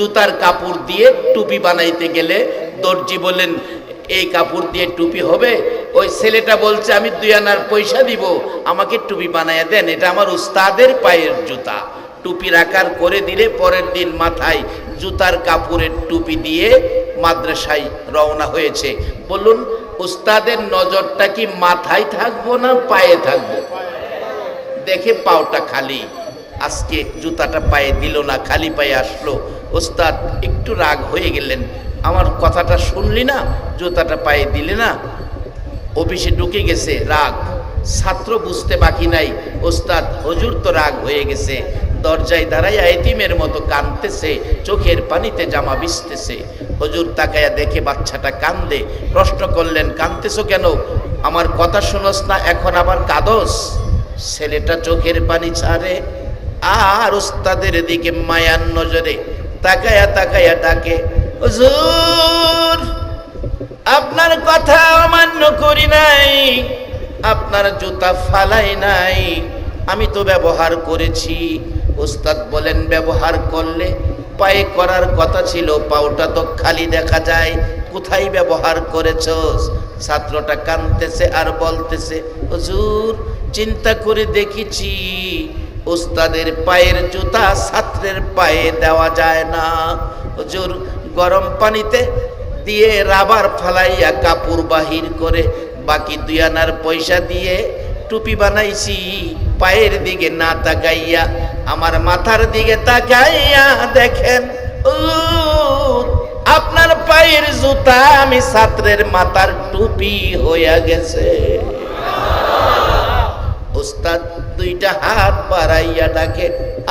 জুতার কাপড় দিয়ে টুপি বানাইতে গেলে দর্জি বলেন এই কাপড় দিয়ে টুপি হবে? ওই ছেলেটা বলছে, আমি দুই আনার পয়সা দিব, আমাকে টুপি বানাইয়া দেন, এটা আমার উস্তাদের পায়ের জুতা। টুপির আকার করে দিলে পরের দিন মাথায় জুতার কাপড়ের টুপি দিয়ে মাদ্রাসায় রওনা হয়েছে। বলুন, উস্তাদের নজরটা কি মাথায় থাকব না পায়ে থাকব? দেখে পাওটা খালি। আজকে জুতাটা পায়ে দিল না, খালি পায়ে আসলো। ওস্তাদ একটু রাগ হয়ে গেলেন। আমার কথাটা শুনলি না? জুতাটা পায়ে দিলে না? অফিসে ঢুকে গেছে, রাগ। ছাত্র বুঝতে বাকি নাই। ওস্তাদ হজুর তো রাগ হয়ে গেছে। দরজায় দাঁড়াইয়া এতিমের মতো কাঁদতেছে, চোখের পানিতে জামা ভিজতেছে হজুর তাকায়া দেখে বাচ্চাটা কান্দে। প্রশ্ন করলেন, কাঁদতেছো কেন? আমার কথা শোনস না, এখন আবার কাদস? ছেলেটা চোখের পানি ছাড়ে আর উস্তাদের দিকে মায়ার নজরে তাকায়া তাকায়া ডাকে আপনার কথা অমান্য করি নাই, আপনার জুতা ফালাই নাই, আমি তো ব্যবহার করেছি। উস্তাদ বলেন, ব্যবহার করলে পায়ে করার কথা ছিল, পাওটা তো খালি দেখা যায়, কোথায় ব্যবহার করেছ ছাত্রটা কানতেছে আর বলতেছে, হুজুর, চিন্তা করে দেখেছি ওস্তাদের পায়ের জুতা ছাত্রের পায়ে দেওয়া যায় না। হুজুর, গরম পানিতে দিয়ে রাবার ফালাইয়া কাপড় বাহির করে বাকি দুই আনার পয়সা দিয়ে টুপি বানাইছি, পায়ের দিকে না তাকাইয়া, আমার মাথার দিকে তাকাইয়া দেখেন আপনার পায়ের জুতা আমি ছাত্রের মাথার টুপি হইয়া গেছে। ওস্তাদ দুইটা হাত বাড়াইয়া ডাকে,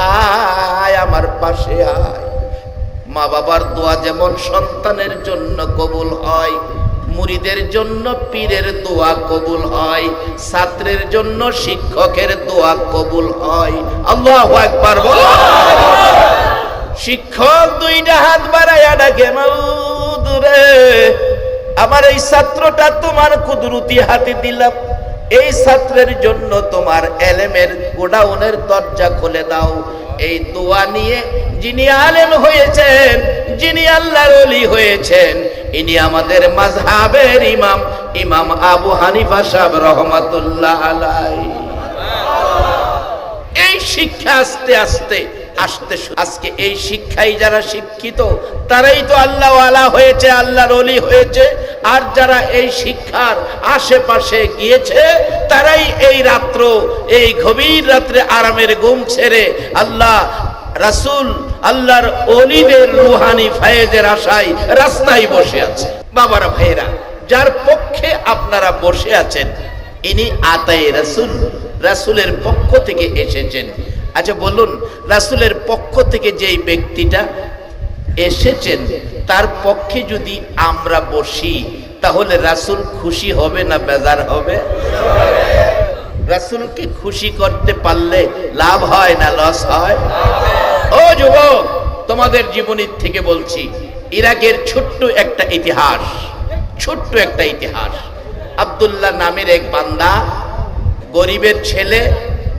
আয় আমার পাশে আয়। মা বাবার দোয়া যেমন সন্তানের জন্য কবুল হয় মুরিদের জন্য পীরের দোয়া কবুল হয়, ছাত্রের জন্য শিক্ষকের দোয়া কবুল হয়। আল্লাহ একবার বল। শিক্ষক দুইটা হাত বাড়াইয়া ডাকে মাউদ রে আমার এই ছাত্রটা তোমার কুদরতি হাতে দিলাম। এই ছাত্রের জন্য তোমার এলেমের গোডাউনের দরজা খুলে দাও। এই দোয়া নিয়ে যিনি আলেম হয়েছেন, যিনি আল্লাহর ওলি হয়েছেন, ইনি আমাদের মাযহাবের ইমাম ইমাম আবু হানিফা সাহেব রহমাতুল্লাহ আলাই এই শিক্ষা আস্তে আস্তে আসতে আজকে এই শিক্ষাই যারা শিক্ষিত, তারাই তো আল্লাহ আলা হয়েছে, আল্লাহর অলি হয়েছে। আর যারা এই শিক্ষার আশেপাশে গিয়েছে, তারাই এই রাত্র, এই গভীর রাত্রে আরামের ঘুম ছেড়ে আল্লাহ, রাসূল, আল্লাহর অলিদের রুহানি ফায়েজের আশায় রাস্তায় বসে আছে। বাবারা ভাইরা যার পক্ষে আপনারা বসে আছেন, ইনি আতাই রাসূল, রাসূলের পক্ষ থেকে এসেছেন। আচ্ছা বলুন, রাসূলের পক্ষ থেকে যেই ব্যক্তিটা এসেছেন, তার পক্ষে যদি আমরা বসি, তাহলে রাসুল খুশি হবে না বেজার হবে? রাসুলকে খুশি করতে পারলে লাভ হয় না লস হয়? ও যুবক, তোমাদের জীবনীর থেকে বলছি, ইরাকের ছোট্ট একটা ইতিহাস, ছোট্ট একটা ইতিহাস। আব্দুল্লাহ নামের এক বান্দা, গরিবের ছেলে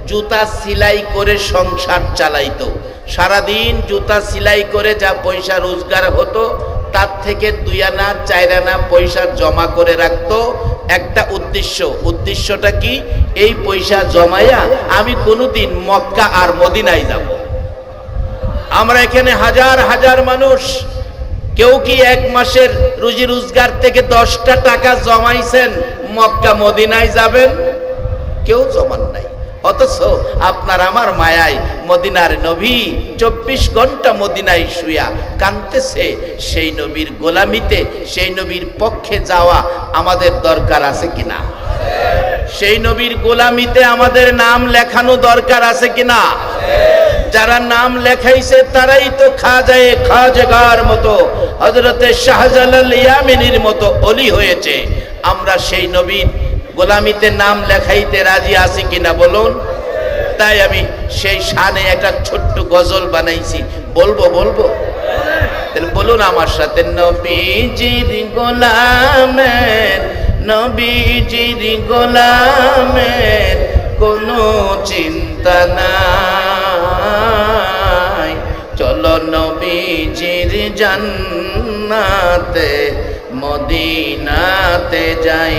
জুতা সেলাই করে সংসার চালাইতো। সারাদিন জুতা সেলাই করে যা পয়সা রোজগার হতো, তার থেকে দুই আনা চার আনা পয়সা জমা করে রাখতো। একটা উদ্দেশ্য, উদ্দেশ্যটা কি? এই পয়সা জমাইয়া আমি কোনোদিন মক্কা আর মদিনায় যাব। আমরা এখানে হাজার হাজার মানুষ। কেউ কি এক মাসের রুজি রোজগার থেকে দশটা টাকা জমাইছেন, মক্কা, মদিনায় যাবেন? কেউ জমান নাই। অথচ আপনার আমার মায়ায় মদিনার নবী চব্বিশ ঘণ্টা মদিনায় শুয়া কানতেছে সেই নবীর গোলামিতে, সেই নবীর পক্ষে যাওয়া আমাদের দরকার আছে কিনা? সেই নবীর গোলামিতে আমাদের নাম লেখানো দরকার আছে কিনা? যারা নাম লেখাইছে তারাই তো খাজায়ে খাজগার মতো হজরতে শাহজালাল ইয়ামিনীর মতো অলি হয়েছে। আমরা সেই নবীর গোলামিতে নাম লেখাইতে রাজি আছি কিনা বলুন? তাই আমি সেই শানে একটা ছোট্ট গজল বানাইছি। বলব বলব? বলুন আমার সাথে, নবীজির গোলামের নবীজির গোলামের কোনো চিন্তা নাই। চলো নবীজির জান্নাতে, মদিনাতে যাই।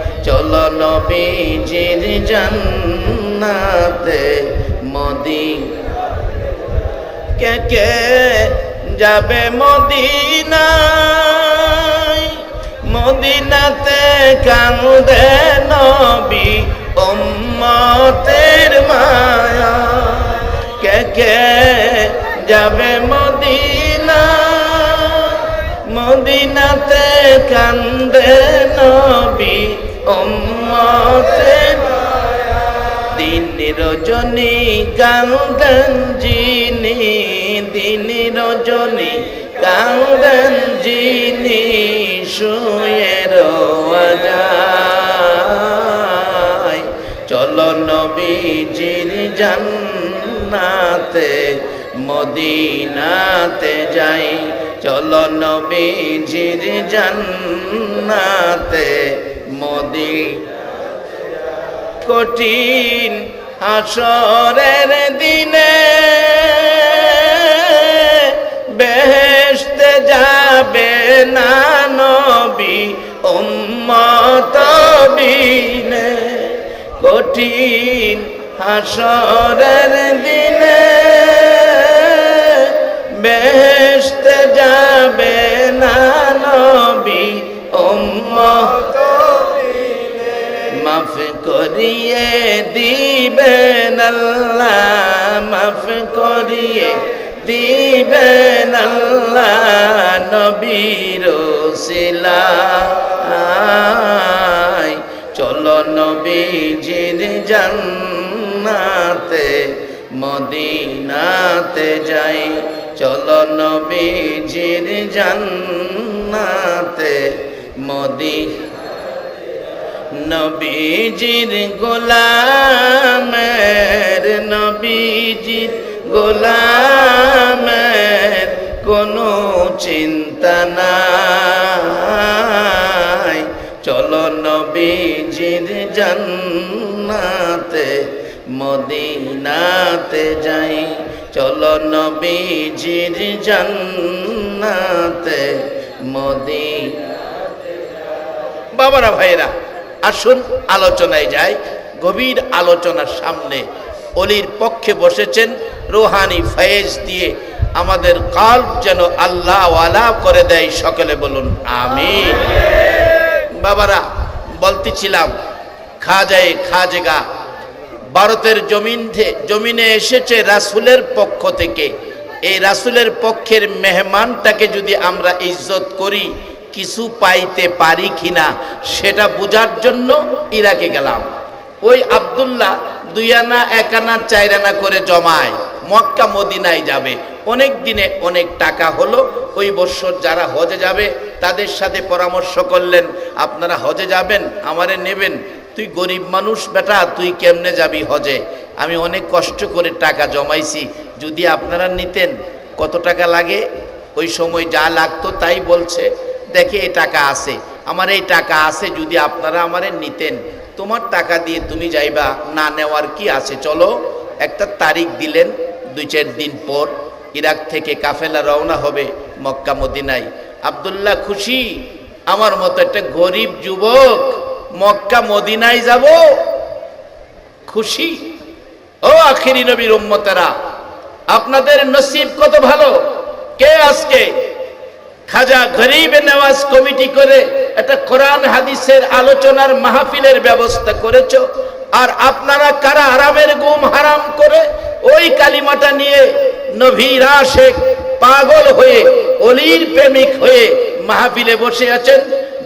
চলো নবীজির জান্নাতে মদি কে কে যাবে মদিনায়? মদিনাতে কান্দে নবী উম্মতের মায়া। কে কে যাবে মদিনা মদিনাতে কান্দে নবী উম্মতের দিন রজনী কান্দন যিনি দিন রজনী কান্দন যিনি শুয়ে রোয়া যায়। চলো নবীজির জান্নাতে, মদিনাতে যাই। চলো নবীজির জান্নাতে মদি। কঠিন হাসরের দিনে বেহেশতে যাবে না নবী, উম্মত বিনে। কঠিন হাসরের দিনে বেহেশতে যাবে না নবী মাফ করিয়ে দিবেন আল্লাহ, মাফ করিয়ে দিবেন আল্লাহ নবীর সিলাই চলো নবীজির জান্নাতে, মদিনাতে যাই। চলো নবীজির জান্নাতে, মদি। নবীজির গোলামের নবীজির গোলামের কোনো চিন্তা নাই। চলো নবীজির জান্নাতে, মদিনাতে যাই। চলো নবীজির জান্নাতে মদিনা বাবারা ভাইরা আসুন, আলোচনায় যাই। গভীর আলোচনার সামনে অলির পক্ষে বসেছেন রোহানি ফয়েজ দিয়ে আমাদের কাল্প যেন আল্লাহ ওয়ালা করে দেয়। সকলে বলুন আমি বাবারা, বলতেছিলাম খাজায় খাজেগা ভারতের জমিন জমিনে এসেছে রাসুলের পক্ষ থেকে। এই রাসুলের পক্ষের মেহমানটাকে যদি আমরা ইজ্জত করি, কিছু পাইতে পারি কিনা, সেটা বোঝার জন্য ইরাকে গেলাম। ওই আবদুল্লাহ দুই আনা এক আনা চার আনা করে জমায়, মক্কা, মদিনায় যাবে। অনেক দিনে অনেক টাকা হলো, ওই বৎসর যারা হজে যাবে, তাদের সাথে পরামর্শ করলেন, আপনারা হজে যাবেন, আমারে নেবেন। তুই গরিব মানুষ, বেটা, তুই কেমনে যাবি হজে? আমি অনেক কষ্ট করে টাকা জমাইছি। যদি আপনারা নিতেন, কত টাকা লাগে? ওই সময় যা লাগতো তাই বলছে, দেখে এই টাকা আছে। আমার এই টাকা আছে, যদি আপনারা আমারে নিতেন। তোমার টাকা দিয়ে তুমি যাইবা, না নেওয়ার কি আছে? চলো, একটা তারিখ দিলেন, দুই চার দিন পর ইরাক থেকে কাফেলা রওনা হবে মক্কা মদিনায়। আবদুল্লাহ খুশি, আমার মতো একটা গরিব যুবক। মক্কা মদিনায় যাব, খুশি। ও আখিরি নবীর উম্মতেরা, আপনাদের নসিব কত ভালো? কে আজকে খাজা গরিব নেওয়াজ কমিটি করে একটা কোরআন হাদিসের আলোচনার মাহফিলের ব্যবস্থা করেছ? আর আপনারা কারা আরামের গুম হারাম করে ওই কালিমাটা নিয়ে নভীরা শেখ পাগল হয়ে, অলির প্রেমিক হয়ে মাহফিলে বসে আছেন?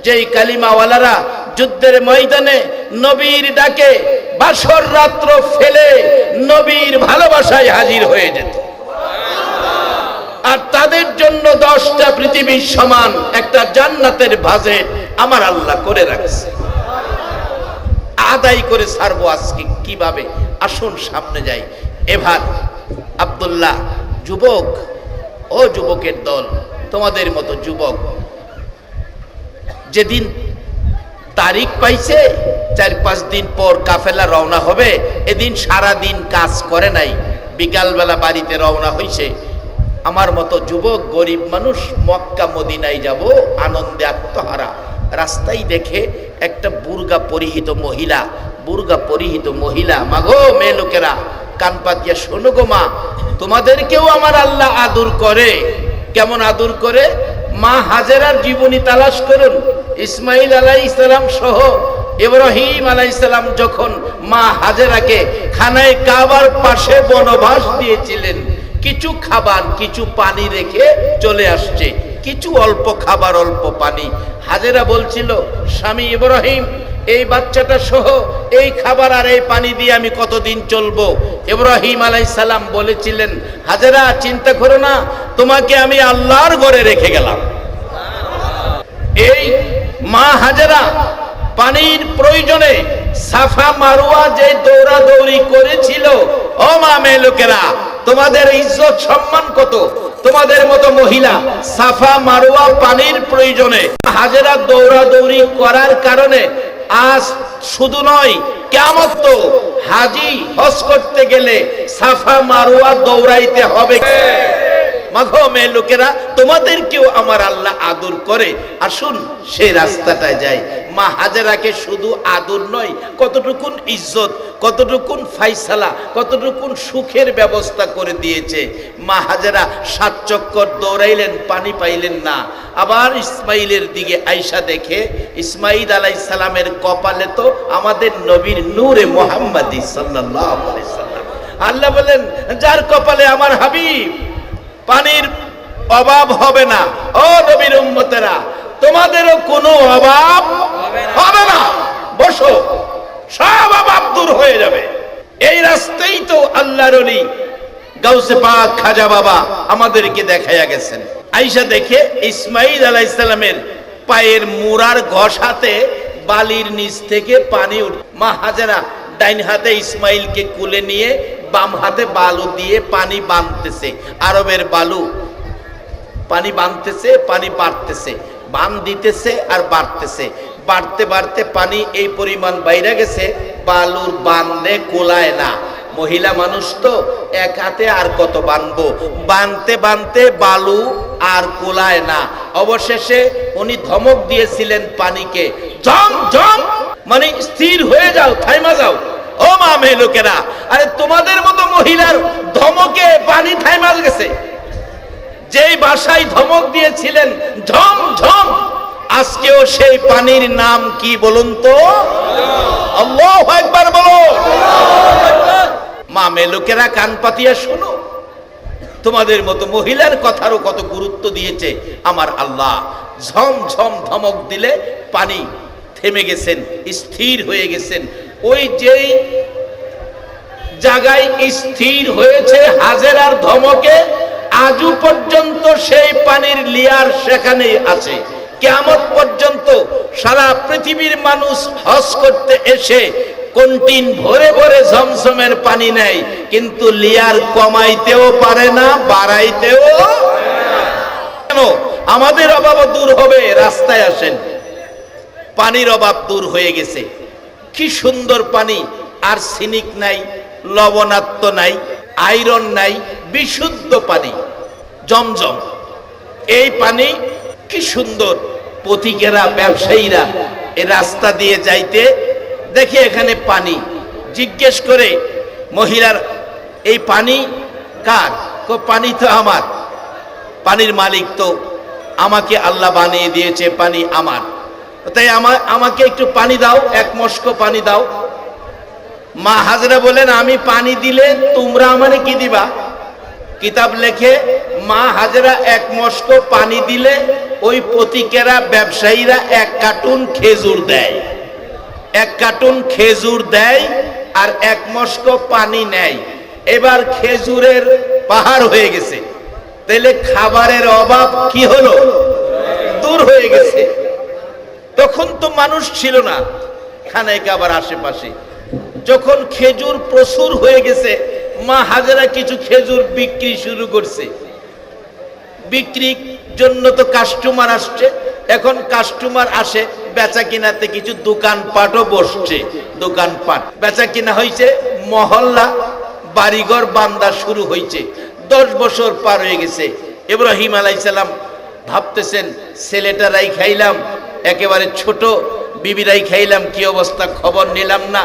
যেই কালিমাওয়ালারা যুদ্ধের ময়দানে নবীর ডাকে বাসর রাত্র ফেলে নবীর ভালোবাসায় হাজির হয়ে যেত। আর তাদের জন্য দশটা পৃথিবীর সমান একটা জান্নাতের ভাজে আমার আল্লাহ করে রাখছে। আদায় করে ছাড়বো আজকে কীভাবে? আসুন সামনে যাই। এভার আবদুল্লাহ, যুবক, ও যুবকের দল, তোমাদের মতো যুবক যেদিন তারিখ পাইছে, চার পাঁচ দিন পর কাফেলা রওনা হবে। এদিন সারা দিন কাজ করে নাই, বিকালবেলা বাড়িতে রওনা হইছে। আমার মতো যুবক, গরিব মানুষ, মক্কা, মদিনায় যাব, আনন্দে আত্মহারা। রাস্তায় দেখে একটা বুর্গা পরিহিত মহিলা, বুর্গা পরিহিত মহিলা, মাগো মেয়ে লোকেরা, কান পাতিয়া শোনো গো মা, তোমাদেরকেও আমার আল্লাহ আদর করে। কেমন আদর করে? মা হাজেরার জীবনী তালাশ করুন। ইসমাইল আলাই ইসলাম সহ ইব্রাহিম আলাই ইসলাম যখন মা হাজেরাকে খানায় কাবার পাশে বনবাস দিয়েছিলেন, কিছু খাবার, কিছু পানি রেখে চলে আসছে। কিছু অল্প খাবার, অল্প পানি। হাজেরা বলছিল, স্বামী ইব্রাহিম, এই বাচ্চাটা সহ এই খাবার আর এই পানি দিয়ে আমি কতদিন চলবো? ইব্রাহিম আলাই সালাম বলেছিলেন, হাজেরা, চিন্তা করো না, তোমাকে আমি আল্লাহর ঘরে রেখে গেলাম। এই মা হাজেরা, পানির প্রয়োজনে সাফা মারুয়া যে দৌড়াদৌড়ি করেছিল, ও মা মেয়ে লোকেরা, তোমাদের ইজ্জত সম্মান কত? তোমাদের মতো মহিলা সাফা মারুয়া পানির প্রয়োজনে হাজেরা দৌড়াদৌড়ি করার কারণে আজ শুধু নয় কেমন তো হাজি হজ করতে গেলে সাফা মারুয়া দৌড়াইতে হবে। মাঘো মেয়ে লোকেরা, তোমাদেরকেও আমার আল্লাহ আদর করে। আসুন সেই রাস্তাটায় যাই। মা হাজারাকে শুধু আদর নয়, কতটুকুন ইজ্জত, কতটুকুন ফাইসালা, কতটুকুন সুখের ব্যবস্থা করে দিয়েছে। মা হাজারা সাত চক্কর দৌড়াইলেন, পানি পাইলেন না। আবার ইসমাইলের দিকে আইসা দেখে, ইসমাইল আলাই সালামের কপালে তো আমাদের নবীর নূরে মোহাম্মদী আলাইহি আল্লাহ বলেন, যার কপালে আমার হাবিব পানির অভাব হবে না। ও নবীর উম্মতেরা তোমাদেরও কোনো অভাব হবে না। বসো সব অভাব দূর হয়ে যাবে। এই রাস্তাই তো আল্লাহর অলি গাউসে পাক খাজা বাবা আমাদেরকে দেখাইয়া গেছেন। আইসা দেখে ইসমাইল আলাইহিস সালামের পায়ের মুরার ঘষাতে বালির নিচ থেকে পানি উঠ মা হাজারা ডাইন হাতে ইসমাইলকে কুলে নিয়ে বাম হাতে বালু দিয়ে পানি বাঁধতেছে আরবের বালু পানি বাঁধতেছে পানি বাড়তেছে। বান দিতেছে আর বাড়তেছে। বাড়তে বাড়তে পানি এই পরিমাণ বাইরে গেছে, বালুর বান্ধে কোলায় না। মহিলা মানুষ তো এক হাতে আর কত বানবো? বানতে বানতে বালু আর কোলায় না। অবশেষে উনি ধমক দিয়েছিলেন পানিকে জম জম মানে স্থির হয়ে যাও, থাইমা যাও। ও মা মেয়ে লোকেরা, আরে তোমাদের মতো মহিলার ধমকে পানি থাইমাল গেছে। যেই বাসায় ধমক দিয়েছিলেন, ঝম ঝম, আজকেও সেই পানির নাম কি বলুন তো? একবার বলো। মা মেয়ে লোকেরা কান পাতিয়া শোনো। তোমাদের মতো মহিলার কথারও কত গুরুত্ব দিয়েছে। আমার আল্লাহ ঝম ঝম ধমক দিলে পানি থেমে গেছেন, স্থির হয়ে গেছেন। ওই যেই জায়গায় স্থির হয়েছে হাজেরার ধমকে, আজও পর্যন্ত সেই পানির লিয়ার সেখানে আছে। কেমন পর্যন্ত সারা পৃথিবীর মানুষ হজ করতে এসে কন্টিন ভরে ভরে ঝমঝমের পানি নেয়, কিন্তু লিয়ার কমাইতেও পারে না, বাড়াইতেও কেন? আমাদের অভাব দূর হবে, রাস্তায় আসেন। পানির অভাব দূর হয়ে গেছে। কি সুন্দর পানি। আর সিনিক নাই লবণাত্ম নাই, আয়রন নাই, বিশুদ্ধ পানি। জমজম। এই পানি কি সুন্দর। পথিকেরা, ব্যবসায়ীরা এ রাস্তা দিয়ে যাইতে দেখে এখানে পানি। জিজ্ঞেস করে, মহিলার, এই পানি কার? পানি তো আমার। পানির মালিক তো আমাকে আল্লাহ বানিয়ে দিয়েছে, পানি আমার। তাই আমাকে একটু পানি দাও, এক মস্ক পানি দাও। মা হাজরা বলেন আমি পানি দিলে তোমরা আমারে কি দিবা? কিতাব লেখে, মা হাজরা, এক মস্ক পানি দিলে ওই পতিকেরা ব্যবসায়ীরা এক কার্টুন খেজুর দেয়। এক কার্টুন খেজুর দেয় আর এক মস্ক পানি নেয়। এবার খেজুরের পাহাড় হয়ে গেছে। তাহলে খাবারের অভাব কি হলো? দূর হয়ে গেছে। তখন তো মানুষ ছিল না। খানায় কাবার আশেপাশে। যখন খেজুর প্রচুর হয়ে গেছে, মা হাজারা কিছু খেজুর বিক্রি শুরু করছে। বিক্রির জন্য তো কাস্টমার আসছে। এখন কাস্টমার আসে, বেচা কিনাতে কিছু দোকানপাটও বসছে। দোকানপাট। বেচা কিনা হয়েছে মহল্লা, বাড়িঘর বান্দা শুরু হয়েছে দশ বছর পার হয়ে গেছে। ইব্রাহিম আলাইসালাম ভাবতেছেন ছেলেটারাই খাইলাম। একেবারে ছোট, বিবিরাই খাইলাম, কি অবস্থা খবর নিলাম না।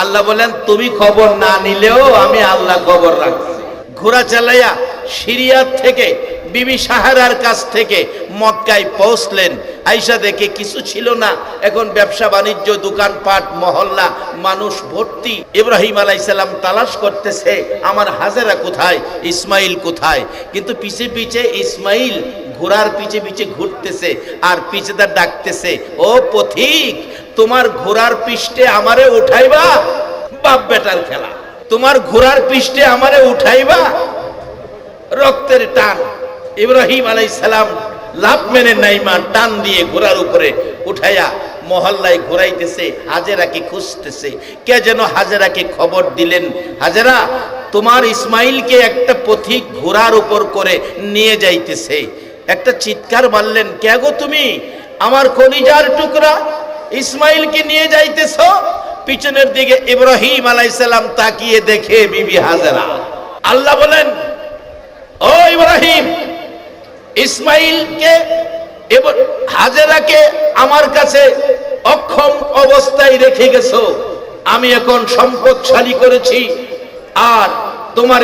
আল্লাহ বলেন, তুমি খবর না নিলেও আমি আল্লাহ খবর রাখছি। ঘোরা চালাইয়া সিরিয়ার থেকে, বিবি সাহারার কাছ থেকে মক্কায় পৌঁছলেন। আইসা দেখে কিছু ছিল না। এখন ব্যবসা বাণিজ্য, দোকানপাট, মহল্লা, মানুষ ভর্তি। ইব্রাহিম আলাইসাল্লাম তালাশ করতেছে, আমার হাজারা কোথায়? ইসমাইল কোথায়? কিন্তু পিছে পিছে ইসমাইল ঘোড়ার পিছে পিছে ঘুরতেছে আর পিছে তার ডাকতেছে, ও পথিক, তোমার ঘোড়ার পৃষ্ঠে আমারে উঠাইবা? বাপ বেটার খেলা, তোমার ঘোড়ার পৃষ্ঠে আমারে উঠাইবা? রক্তের টান, ইব্রাহিম আলাই সালাম লাভ মেনে নাইমা টান দিয়ে ঘোড়ার উপরে উঠাইয়া মহল্লায় ঘোরাইতেছে, হাজেরাকে খুঁজতেছে। কে যেন হাজেরাকে খবর দিলেন, হাজেরা, তোমার ইসমাইলকে একটা পথিক ঘোড়ার উপর করে নিয়ে যাইতেছে। একটা চিৎকার মারলেন, কে গো তুমি? আমার কলিজার টুকরা ইসমাইলকে নিয়ে যাইতেছ? পিছনের দিকে ইব্রাহিম আলাইসালাম তাকিয়ে দেখে বিবি হাজেরা। আল্লাহ বলেন, ও ইব্রাহিম, ইসমাইলকে হাজেরাকে আমার কাছে অক্ষম অবস্থায় রেখে গেছো। আমি এখন সম্পদশালী করেছি। আর তোমার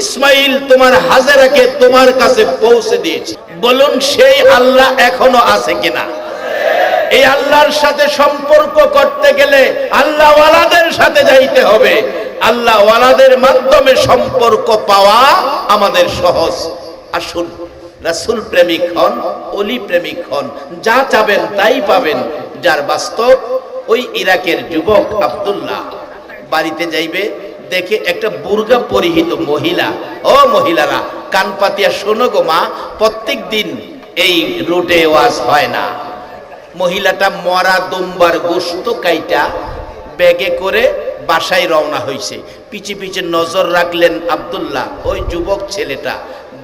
ইসমাইল তোমার হাজেরাকে তোমার কাছে পৌঁছে দিয়েছি। বলুন, সেই আল্লাহ এখনও আছে কিনা? এই আল্লাহর সাথে সম্পর্ক করতে গেলে আল্লাহ ওয়ালাদের সাথে যাইতে হবে। আল্লাহ ওয়ালাদের মাধ্যমে সম্পর্ক পাওয়া আমাদের সহজ। আসুন, রাসুল প্রেমিক হন অলি প্রেমিক হন, যা চাবেন তাই পাবেন। যার বাস্তব, ওই ইরাকের যুবক আব্দুল্লাহ বাড়িতে যাইবে দেখে একটা বুর্গা পরিহিত মহিলা। ও মহিলারা, কান পাতিয়া শোনো গো মা, প্রত্যেক দিন এই রুটে ওয়াজ হয় না। মহিলাটা মরা দুম্বার গোস্ত কাইটা ব্যাগে করে বাসায় রওনা হয়েছে পিছে পিছে নজর রাখলেন আব্দুল্লাহ, ওই যুবক ছেলেটা।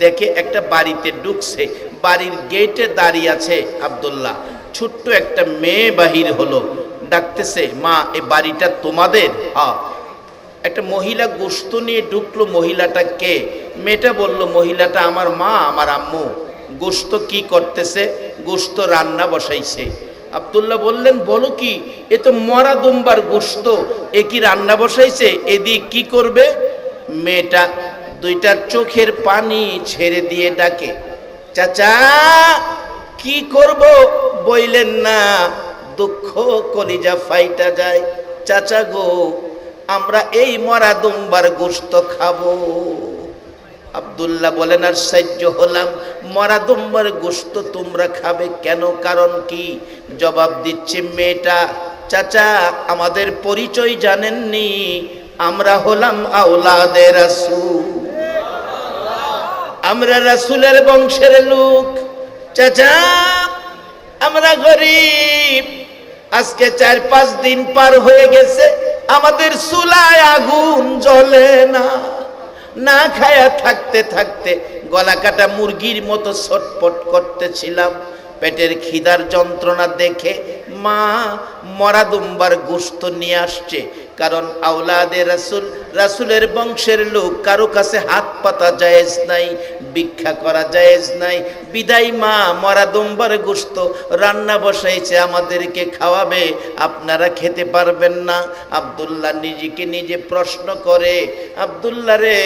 দেখে একটা বাড়িতে ঢুকছে, বাড়ির গেটে দাঁড়িয়ে আছে আব্দুল্লাহ। ছোট্ট একটা মেয়ে বাহির হলো, ডাকতেছে, মা, এ বাড়িটা তোমাদের? হ্যাঁ। একটা মহিলা গোস্ত নিয়ে ঢুকলো মহিলাটা কে? মেয়েটা বলল, মহিলাটা আমার মা, আমার আম্মু। গোস্ত কি করতেছে? গোস্ত রান্না বসাইছে। আব্দুল্লাহ বললেন, বলো কি, এ তো মরা দুম্বার গোস্ত। এ কি রান্না বসাইছে? এদিক কি করবে? মেয়েটা দুইটার চোখের পানি ছেড়ে দিয়ে ডাকে, চাচা, কি করব? বইলেন, না, দুঃখ কলিজা ফাইটা যায়। চাচা গো আমরা এই মরা দুম্বার গোস্ত খাব। আব্দুল্লাহ বলেন, আর সাহায্য হলাম। মরা দুম্বার গোস্ত তোমরা খাবে কেন? কারণ কি? জবাব দিচ্ছে, মেয়েটা, চাচা, আমাদের পরিচয় জানেননি। আমরা হলাম আওলাদের রাসূল। আমরা রাসুলের বংশের লোক। চাচা, আমরা গরিব। আজকে চার পাঁচ দিন পার হয়ে গেছে। আমাদের চুলায় আগুন জ্বলে না। না খায়া থাকতে থাকতে গলা কাটা মুরগির মতো ছটপট করতেছিলাম। পেটের খিদার যন্ত্রণা দেখে মা মরাদুম্বার গোস্ত নিয়ে আসছে। কারণ আওলাদে রাসুল, রাসুলের বংশের লোক, কারও কাছে হাত পাতা জায়েজ নাই, ভিক্ষা করা জায়েজ নাই। বিদায় মা, মরা দুম্বার গোস্ত রান্না বসাইছে, আমাদেরকে খাওয়াবে, আপনারা খেতে পারবেন না। আব্দুল্লাহ নিজেকে নিজে প্রশ্ন করে, আব্দুল্লাহ রে,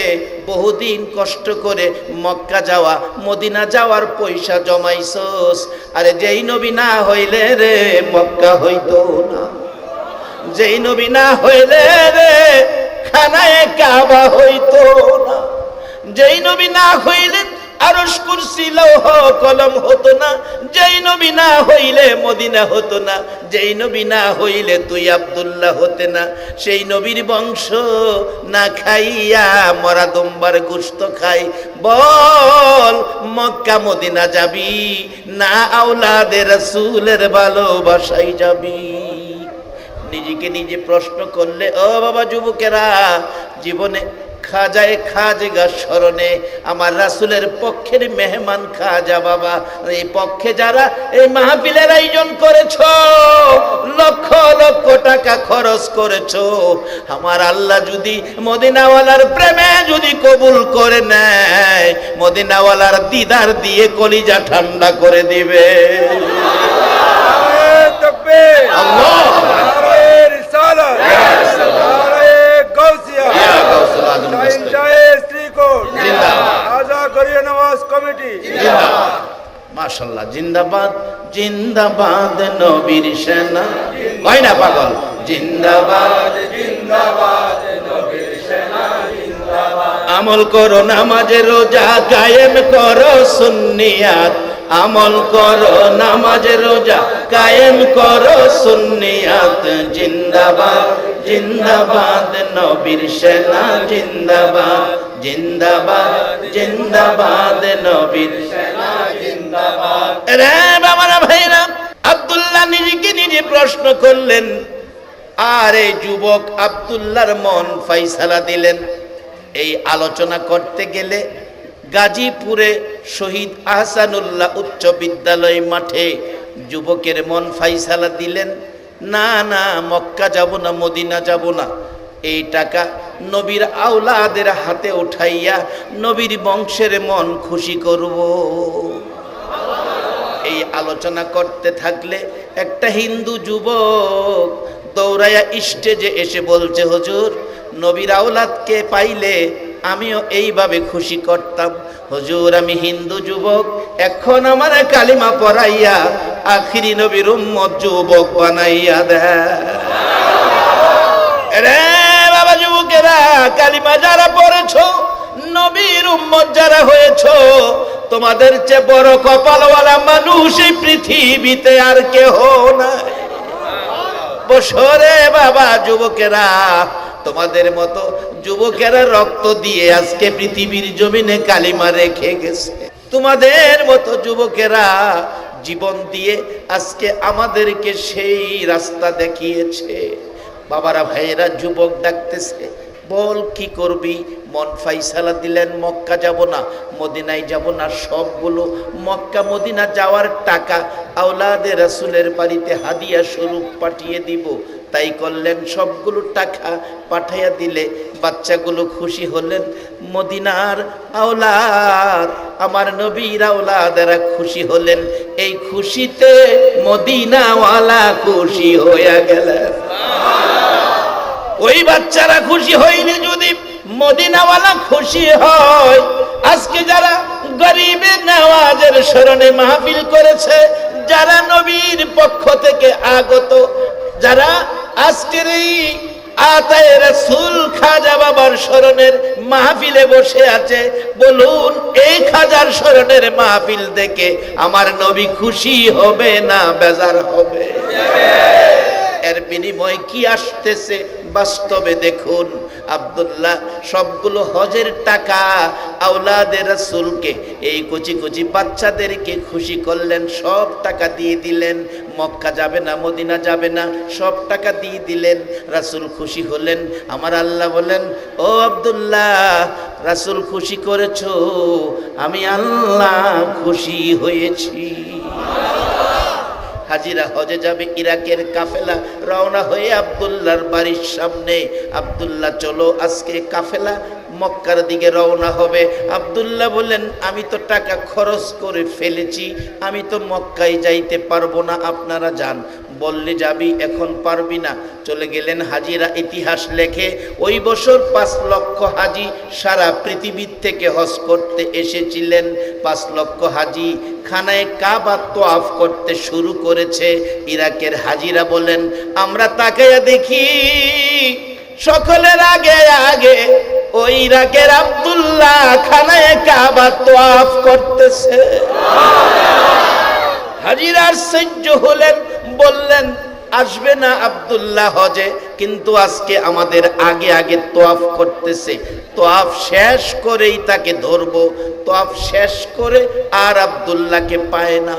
বহুদিন কষ্ট করে মক্কা যাওয়া, মদিনা যাওয়ার পয়সা জমাইছস? আরে যেই নবী না হইলে রে, মক্কা হইতো না। যেই নবী না হইলে রে, খানায় কাবা হইতো না। যেই নবী না হইলেন আরশ কুরসি, লৌহ, কলম হতো না। যেই নবী না হইলে মদিনা হতো না। যেই নবী না হইলে তুই আব্দুল্লাহ হতে না। সেই নবীর বংশ না খাইয়া মরা দম্বার গুস্ত খাই। বল, মক্কা, মদিনা যাবি না আওলাদের রাসূলের ভালোবাসাই যাবি। নিজেকে নিজে প্রশ্ন করলে, ও বাবা যুবকেরা, জীবনে খাজায় খাজগা স্মরণে আমার রাসুলের পক্ষের মেহমান খাজা বাবা। এই পক্ষে যারা এই মাহফিলের আয়োজন করেছ, লক্ষ লক্ষ টাকা খরচ করেছ, আমার আল্লাহ যদি মদিনাওয়ালার প্রেমে যদি কবুল করে নেয়, মদিনাওয়ালার দিদার দিয়ে কলিজা ঠান্ডা করে দিবে। আল্লাহ! শাহিন দস্তগীর। শাহের শ্রীকোট। জিন্দাবাদ। রাজা করিয়া নওয়াজ কমিটি। জিন্দাবাদ মাশাল্লাহ, জিন্দাবাদ জিন্দাবাদ নবীর সেনা। হয় না পাগল? জিন্দাবাদ আমল করো নামাজে রোজা, কায়েম করো সুন্নিয়াত। আমল করো, নামাজে, রোজা কায়েম করো, সুন্নিয়াত জিন্দাবাদ জিন্দাবাদ, নবীর সেনা জিন্দাবাদ জিন্দাবাদ জিন্দাবাদ, নবীর সেনা জিন্দাবাদ। রে বাবারা ভাইরা, আব্দুল্লাহ নিজেকে নিজে প্রশ্ন করলেন, আর এই যুবক আব্দুল্লাহর মন ফাইসালা দিলেন। এই আলোচনা করতে গেলে গাজীপুরে শহীদ আহসানুল্লাহ উচ্চ বিদ্যালয় মাঠে যুবকের মন ফাইসালা দিলেন, না না, মক্কা যাব না, মদিনা যাব না। এই টাকা নবীর আওলাদের হাতে উঠাইয়া নবীর বংশের মন খুশি করব। এই আলোচনা করতে থাকলে একটা হিন্দু যুবক দৌড়াইয়া স্টেজে এসে বলছে, হুজুর, নবীর আওলাদকে পাইলে আমিও এইভাবে খুশি করতাম। হুজুর, আমি হিন্দু যুবক, এখন আমার কালিমা পড়াইয়া আখিরি নবীর উম্মত যুবক বানাইয়া দেয়। বাবা যুবকেরা, কালিমা যারা পড়েছো, নবীর উম্মত যারা হয়েছো, তোমাদের চেয়ে বড় কপালওয়ালা মানুষ পৃথিবীতে আর কেহ নাই। বসরে বাবা যুবকেরা, তোমাদের মতো যুবকেরা রক্ত দিয়ে আজকে পৃথিবীর জমিনে কালিমা রেখে গেছে। তোমাদের মতো যুবকেরা জীবন দিয়ে আজকে আমাদেরকে সেই রাস্তা দেখিয়েছে। বাবারা, ভাইয়েরা, যুবক ডাকতেছে, বল কি করবি? মন ফাইসালা দিলেন, মক্কা যাব না, মদিনায় যাব না, সবগুলো মক্কা মদিনা যাওয়ার টাকা আওলাদে রাসুলের বাড়িতে হাদিয়া স্বরূপ পাঠিয়ে দিব। তাই করলেন সবগুলো টাকা পাঠাইয়া দিলে বাচ্চাগুলো খুশি হলেন। মদিনার আওলাদ, আমার নবীর আওলাদেরা খুশি হলেন। এই খুশিতে মদিনাওয়ালা খুশি হইয়া গেলেন। ওই বাচ্চারা খুশি হয়নি যদি মদিনাওয়ালা খুশি হয়, আজকে যারা গরিবের নেওয়াজের স্মরণে মাহফিল করেছে যারা নবীর পক্ষ থেকে আগত, যারা আজকের এই বলুন, এই খাজার স্মরণের মাহফিল দেখে আমার নবী খুশি হবে না বেজার হবে? এর বিনিময় কি আসতেছে? বাস্তবে দেখুন, আব্দুল্লাহ, সবগুলো হজের টাকা আওলাদের রাসূলকে, এই কচি কচি বাচ্চাদেরকে খুশি করলেন, সব টাকা দিয়ে দিলেন। মক্কা যাবে না, মদিনা যাবে না, সব টাকা দিয়ে দিলেন। রাসূল খুশি হলেন। আমার আল্লাহ বলেন, ও আব্দুল্লাহ, রাসুল খুশি করেছ? আমি আল্লাহ খুশি হয়েছি। হাজিরা হজে যাবে ইরাকের কাফেলা, রওনা হয়ে আব্দুল্লাহর বাড়ির সামনে। আব্দুল্লাহ, চলো আজকে কাফেলা মক্কার দিকে রওনা হবে। আব্দুল্লাহ বললেন, আমি তো টাকা খরচ করে ফেলেছি, আমি তো মক্কায় যাইতে পারব না, আপনারা যান। বললে, যাবি, এখন পারবি না। চলে গেলেন হাজিরা ইতিহাস লেখে, ওই বছর পাঁচ লক্ষ হাজি সারা পৃথিবীর থেকে হজ করতে এসেছিলেন। পাঁচ লক্ষ হাজি খানায় কাবা তোয়াফ করতে শুরু করেছে। ইরাকের হাজিরা বলেন আমরা তাকাইয়া দেখি, সকলের আগে আগে ওই ইরাকের আব্দুল্লাহ খানায় কাবা তোয়াফ করতেছে। হাজিরার সহ্য হলেন, বললেন, আসবে না আবদুল্লাহ হজে, কিন্তু আজকে আমাদের আগে আগে তোয়াফ করতেছে। তোয়াফ শেষ করেই তাকে ধরবো, তোয়াফ শেষ করে আর আব্দুল্লাহকে পায় না।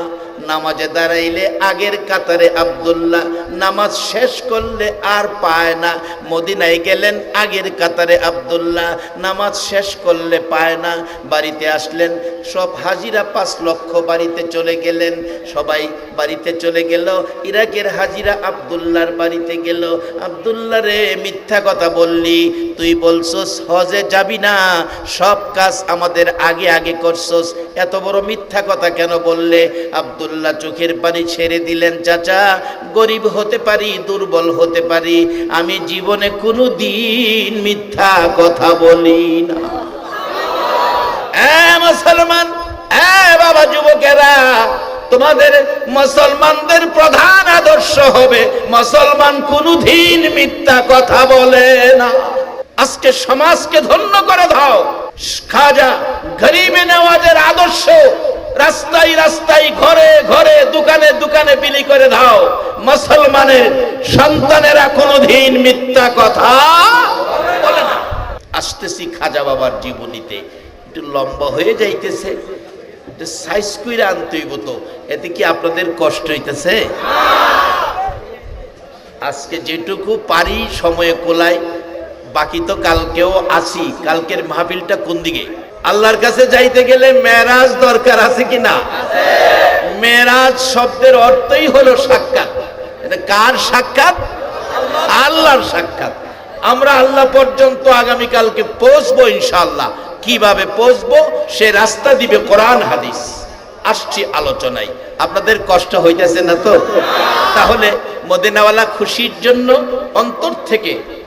নামাজে দাঁড়াইলে আগের কাতারে আব্দুল্লাহ নামাজ শেষ করলে আর পায় না। মদিনায় গেলেন আগের কাতারে আব্দুল্লাহ, নামাজ শেষ করলে পায় না। বাড়িতে আসলেন, সব হাজিরা পাঁচ লক্ষ বাড়িতে চলে গেলেন। সবাই বাড়িতে চলে গেল, ইরাকের হাজিরা আব্দুল্লাহর বাড়িতে গেল। আব্দুল্লাহ রে, মিথ্যা কথা বললি, তুই বলছস, হজে যাবি না। সব কাজ আমাদের আগে আগে করছস। এত বড় মিথ্যা কথা কেন বললে? আব্দুল্লাহ চোখের পানি ছেড়ে দিলেন, চাচা, গরিব হতে পারি, দুর্বল হতে পারি, আমি জীবনে কোনো দিন মিথ্যা কথা বলি না। মুসলমান বাবা যুবকেরা, তোমাদের মুসলমানদের প্রধান আদর্শ হবে, মুসলমান কোনদিন মিথ্যা কথা বলে না। আজকে সমাজকে ধন্য করে দাও। খাজা, গরিবে নেওয়াজের আদর্শ রাস্তায় রাস্তায় ঘরে ঘরে দোকানে দোকানে বিলি করে দাও। মুসলমানের সন্তানেরা কোনদিন মিথ্যা কথা বলে না। আসতেছি খাজা বাবার জীবনীতে। একটু লম্বা হয়ে যাইতেছে। সাইজ করে আনতে হইব তো। এতে কি আপনাদের কষ্ট হইতেছে? আজকে যেটুকু পারি সময়ে কোলাই বাকি তো কালকেও আসি কালকের মাহফিলটা কোন দিকে? আল্লাহর কাছে যাইতে গেলে মেরাজ দরকার আছে কি না? মেরাজ শব্দের অর্থই হলো সাক্ষাৎ। এটা কার সাক্ষাৎ? আল্লাহর সাক্ষাৎ। আমরা আল্লাহ পর্যন্ত আগামী কালকে পৌঁছবো ইনশাআল্লাহ। কীভাবে পৌঁছবো? সে রাস্তা দিবে কোরআন, হাদিস। আসছি আলোচনায়। আপনাদের কষ্ট হইতেছে না তো? তাহলে মদিনাওয়ালা খুশির জন্য অন্তর থেকে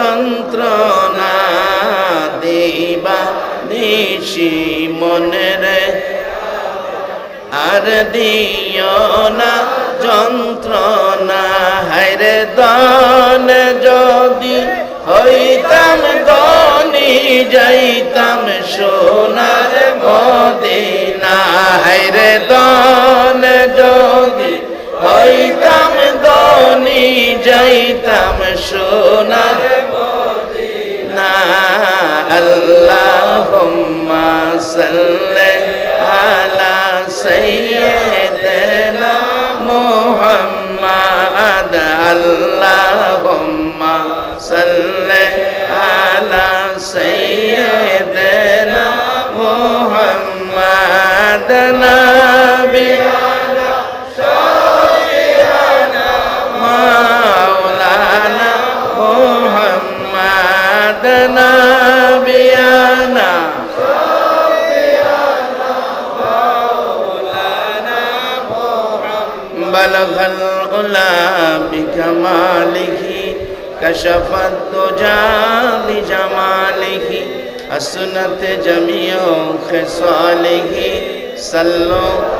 যন্ত্রণা দিবা নিশি মনরে আর দিও যন্ত্রণা হায়রে দান, যদি হইতাম গনি যাইতাম সোনার মদিনা। হায়রে দান, যদি যাইতাম সোনার না আল্লাহুম্মা সাল্লি بکماله کشف الدجا بجماله حسنت جمعیوں خصاله صلو